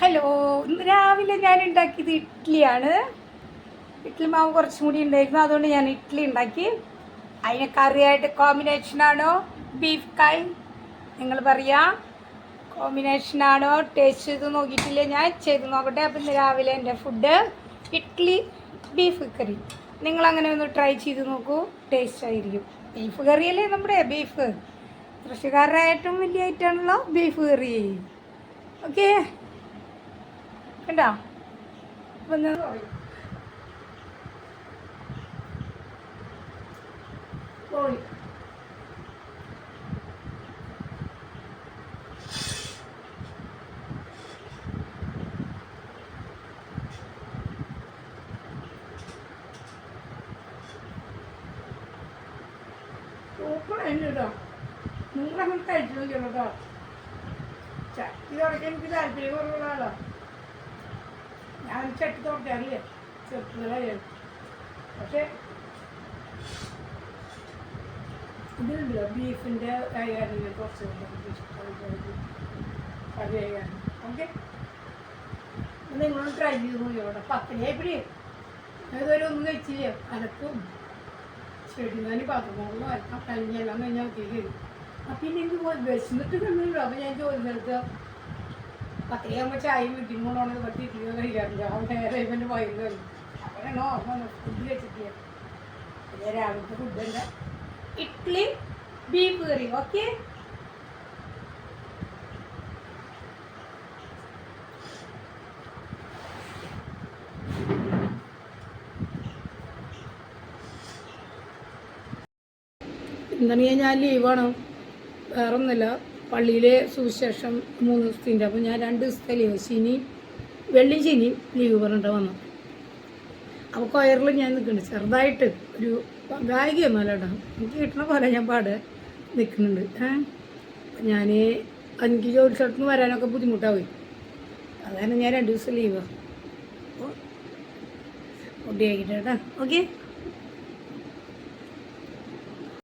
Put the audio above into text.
Hello ഇന്ന് രാവിലെ ഞാൻ ഉണ്ടാക്കിയത് ഇഡ്ഡലിയാണ്. ഇഡ്ഡലി മാവ് കുറച്ചും കൂടി ഉണ്ടായിരുന്നു അതുകൊണ്ട് ഞാൻ ഇഡ്ഡലി ഉണ്ടാക്കി. അതിന് കറിയായിട്ട് കോമ്പിനേഷനാണോ ബീഫ് കൈ നിങ്ങൾ പറയാ. കോമ്പിനേഷനാണോ ടേസ്റ്റ് ചെയ്ത് നോക്കിയിട്ടില്ല? ഞാൻ ചെയ്ത് നോക്കട്ടെ. അപ്പം ഇന്ന് രാവിലെ എന്റെ ഫുഡ് ഇഡ്ഡലി ബീഫ് കറി നിങ്ങളങ്ങനെ ഒന്ന് ട്രൈ ചെയ്ത് നോക്കൂ. ടേസ്റ്റ് ആയിരിക്കും. ബീഫ് കറിയല്ലേ നമ്മുടെ ബീഫ് കൃഷിക്കാരുടെ ഏറ്റവും വലിയ ഐറ്റമാണല്ലോ ബീഫ് കറി ഓക്കേ കണ്ടോ? ഞാൻ പോയി. സൂപ്പറായിരുന്നു കേട്ടോ. നിങ്ങളങ്ങനെ കഴിച്ചു നോക്കിയോ കേട്ടോ. ചട്ടി തുടക്കാൻ എനിക്ക് താല്പര്യം കുറവുള്ളതാണല്ലോ. ഞാൻ ചട്ടി చెట్టు ചെറുപ്പത്തിലായാലും പക്ഷേ ഇതിലുണ്ടല്ലോ ബീഫിന്റെ കൈകാര്യം കുറച്ച് കറി കൈകാര്യം ഓക്കെ? നിങ്ങൾ ട്രൈ ചെയ്ത് നോക്കി ഇവിടെ പത്തിനെ എപ്പിടി ഇതുവരെ ഒന്നും കഴിച്ചില്ല? അനക്കും ചെടിനാനി പാത്രങ്ങളും അരക്കാം കഴിഞ്ഞെല്ലാം കഴിഞ്ഞാൽ ഒത്തിരി അപ്പം പിന്നെ എനിക്ക് വിശന്നിട്ട് കണ്ടല്ലോ അപ്പം ഞാൻ ജോലി സ്ഥലത്ത് പത്തരയാകുമ്പോൾ ചായയും വീട്ടിൽ കൊണ്ടുപോകണത് പറ്റി ഇഡ്ഡലിയോ കഴിക്കാറില്ല അവൻ നേരെ ഇവന്റെ വൈകുന്നു വരും. അപ്പോഴാണോ ഫുഡ് കഴിച്ചിട്ട് രാവിലത്തെ ഫുഡ് എന്താ? ഇഡ്ഡലി ബീഫ് കറി ഓക്കെ എന്താണ് ഞാൻ ലീവാണ് വേറെ ഒന്നുമില്ല പള്ളിയിലെ സുവിശേഷം മൂന്ന് ദിവസത്തിന്റെ അപ്പോൾ ഞാൻ രണ്ട് ദിവസത്തെ ലീവ് ശനി വെള്ളി ശനി ലീവ് പറഞ്ഞിട്ട് വന്നു അപ്പോൾ കൊയറിൽ ഞാൻ നിൽക്കുന്നുണ്ട്. ചെറുതായിട്ട് ഒരു ഗായികയൊന്നുമല്ല കേട്ടോ എനിക്ക് കിട്ടണ പോലെ ഞാൻ പാട് നിൽക്കുന്നുണ്ട്. ഞാൻ എനിക്ക് ജോലി സ്ഥലത്ത് നിന്ന് വരാനൊക്കെ ബുദ്ധിമുട്ടാവും. അതാണ് ഞാൻ രണ്ട് ദിവസം ലീവ് അപ്പോൾ ഫുഡ് കഴിക്കട്ടെ കേട്ടോ ഓക്കെ